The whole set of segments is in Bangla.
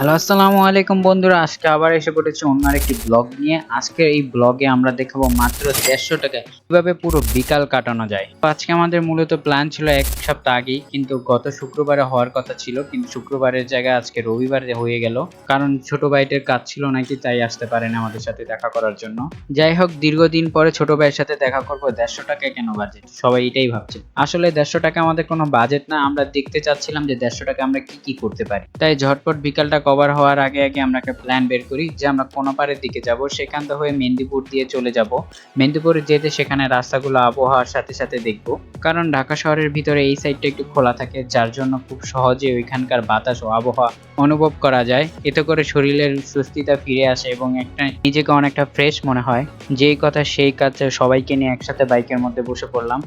হ্যালো, আসসালামু আলাইকুম বন্ধুরা। আজকে আবার এসে পড়েছি অন্য একটি ব্লগ নিয়ে। আজকের এই ব্লগে আমরা দেখাবো মাত্র দেড়শো টাকায় কীভাবে পুরো বিকাল কাটানো যায়। আজকে আমাদের মূলত প্ল্যান ছিল এক সপ্তাহ আগেই, কিন্তু গত শুক্রবারে হওয়ার কথা ছিল, কিন্তু শুক্রবারের জায়গায় আজকে রবিবারে হয়ে গেল, কারণ ছোট ভাইটের কাজ ছিল নাকি তাই আসতে পারেন আমাদের সাথে দেখা করার জন্য। যাই হোক, দীর্ঘদিন পরে ছোট ভাইয়ের সাথে দেখা করব, দেড়শো টাকায় কেন বাজেট সবাই এটাই ভাবছে। আসলে দেড়শো টাকা আমাদের কোনো বাজেট না, আমরা দেখতে চাচ্ছিলাম যে দেড়শো টাকা আমরা কি কি করতে পারি। তাই ঝটপট বিকালটা কভার হওয়ার আগে আগে আমরা একটা প্ল্যান বের করি যে আমরা কোনো পাড়ের দিকে যাব, সেখান হয়ে মেদিনীপুর দিয়ে চলে যাব। মেদিনীপুরে যেতে সেখানে রাস্তাগুলো আবহাওয়ার সাথে সাথে দেখব। কারণ ঢাকা শহরের ভিতরে এই সাইডটা একটু খোলা থাকে, যার জন্য খুব সহজে ওইখানকার বাতাস ও আবহাওয়া অনুভব করা যায়। এতে করে শরীরের সুস্থিতা ফিরে আসে এবং একটা নিজেকে অনেকটা ফ্রেশ মনে হয়। যেই কথা সেই কাজ সবাইকে নিয়ে একসাথে বাইকের মধ্যে বসে পড়লাম।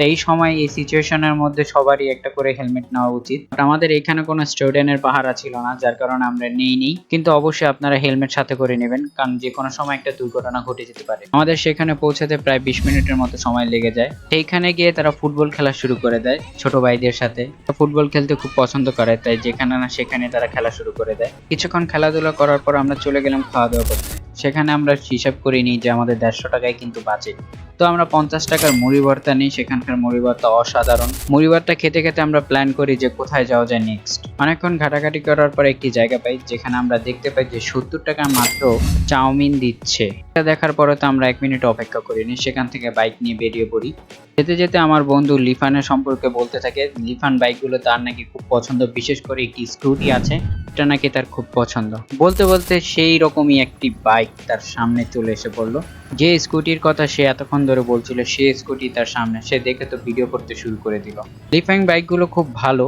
তো এই সময় এই সিচুয়েশনের মধ্যে সবারই একটা করে হেলমেট নেওয়া উচিত। আমাদের এখানে কোনো স্টুডেন্টের পাহারা ছিল না, যার কারণে আমরা নেই নি কিন্তু অবশ্যই আপনারা হেলমেট সাথে করে নেবেন, কারণ যে কোনো সময় একটা দুর্ঘটনা ঘটে যেতে পারে। আমাদের সেখানে পৌঁছাতে প্রায় বিশ মিনিটের মতো সময় লেগে যায়। সেইখানে গিয়ে তারা ফুটবল খেলা শুরু করে দেয়, ছোট ভাইদের সাথে। ফুটবল খেলতে খুব পছন্দ করে, তাই যেখানে না সেখানে তারা খেলা শুরু করে দেয়। কিছুক্ষণ খেলাধুলা করার পর আমরা চলে গেলাম খাওয়া দাওয়া করতে। সেখানে আমরা হিসাব করে নিই যে আমাদের দেড়শো টাকায় কিন্তু বাঁচে। তো আমরা পঞ্চাশ টাকার মুড়ি ভর্তা নিই, সেখানকার মুড়ি ভর্তা অসাধারণ। মুড়ি ভর্তা খেতে খেতে আমরা প্ল্যান করি যে কোথায় যাওয়া যায় নেক্সট অনেকক্ষণ ঘাটাঘাটি করার পর একটি জায়গা পাই, যেখানে আমরা দেখতে পাই যে সত্তর টাকা মাত্র চাউমিন দিচ্ছে। এটা দেখার পরে তো আমরা এক মিনিট অপেক্ষা করিনি, সেখান থেকে বাইক নিয়ে বেরিয়ে পড়ি। যেতে যেতে আমার বন্ধু লিফানের সম্পর্কে বলতে থাকে, লিফান বাইকগুলো তার নাকি খুব পছন্দ, বিশেষ করে একটি স্কুটি আছে। এটা নাকি তার খুব পছন্দ। বলতে বলতে সেই রকমই একটি বাইক তার সামনে চলে এসে পড়ল। যে স্কুটির কথা সে এতক্ষণ ধরে বলছিল, সে স্কুটি তার সামনে, সে দেখে তো ভিডিও করতে শুরু করে দিল। লিফাং বাইকগুলো খুব ভালো,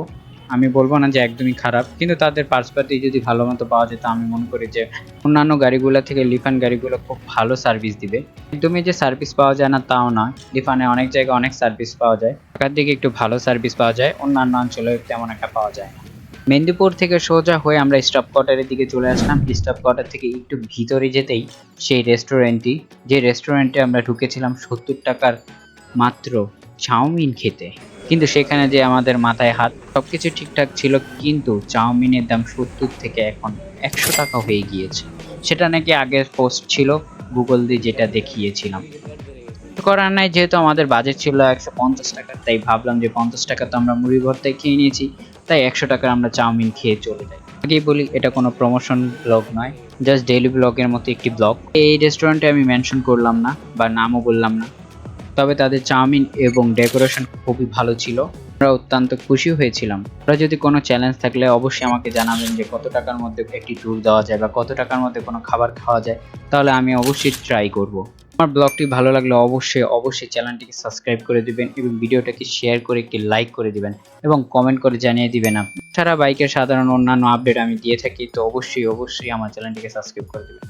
আমি বলব না যে একদমই খারাপ, কিন্তু তাদের পার্সপাতি যদি ভালো মতো পাওয়া যেত, আমি মনে করি যে অন্যান্য গাড়িগুলো থেকে লিফান গাড়িগুলো খুব ভালো সার্ভিস দিবে। একদমই যে সার্ভিস পাওয়া যায় না, তাও নয় লিফানে অনেক জায়গায় অনেক সার্ভিস পাওয়া যায়। ঢাকার দিকে একটু ভালো সার্ভিস পাওয়া যায়, অন্যান্য অঞ্চলে তেমন একটা পাওয়া যায় না। মেদিনীপুর থেকে সোজা হয়ে আমরা স্টপ কোয়ার্টারের দিকে চলে আসলাম। স্টপ কোয়ার্টার থেকে একটু ভিতরে যেতেই সেই রেস্টুরেন্টটি যে রেস্টুরেন্টে আমরা ঢুকেছিলাম সত্তর টাকার মাত্র চাউমিন খেতে। কিন্তু সেখানে যে আমাদের মাথায় হাত, সবকিছু ঠিকঠাক ছিল, কিন্তু চাউমিনের দাম সত্তর থেকে এখন একশো টাকা হয়ে গিয়েছে। সেটা নাকি আগের পোস্ট ছিল গুগল দিয়ে যেটা দেখিয়েছিলাম। কিছু করার নাই, যেহেতু আমাদের বাজেট ছিল একশো পঞ্চাশ টাকার, তাই ভাবলাম যে পঞ্চাশ টাকা তো আমরা মুড়ি ভর্তায় খেয়ে নিয়েছি, তাই একশো টাকার আমরা চাউমিন খেয়ে চলে যাই। আগেই বলি, এটা কোনো প্রমোশন ব্লগ নয় জাস্ট ডেইলি ব্লগের মতো একটি ব্লগ এই রেস্টুরেন্টে আমি মেনশন করলাম না, বা নামও বললাম না, তবে তাদের চাউমিন এবং ডেকোরেশন খুবই ভালো ছিল। আমরা অত্যন্ত খুশি হয়েছিলাম। আপনারা যদি কোনো চ্যালেঞ্জ থাকলে অবশ্যই আমাকে জানাবেন যে কত টাকার মধ্যে একটি ট্যুর দেওয়া যায় বা কত টাকার মধ্যে কোনো খাবার খাওয়া যায়, তাহলে আমি অবশ্যই ট্রাই করব। আমার ব্লগটি ভালো লাগলে অবশ্যই অবশ্যই চ্যানেলটিকে সাবস্ক্রাইব করে দিবেন এবং ভিডিওটাকে শেয়ার করে একটি লাইক করে দিবেন এবং কমেন্ট করে জানিয়ে দিবেন আপনি। ছাড়া বাইকের সাধারণ অন্যান্য আপডেট আমি দিয়ে থাকি, তো অবশ্যই অবশ্যই আমার চ্যানেলটিকে সাবস্ক্রাইব করে দিবেন।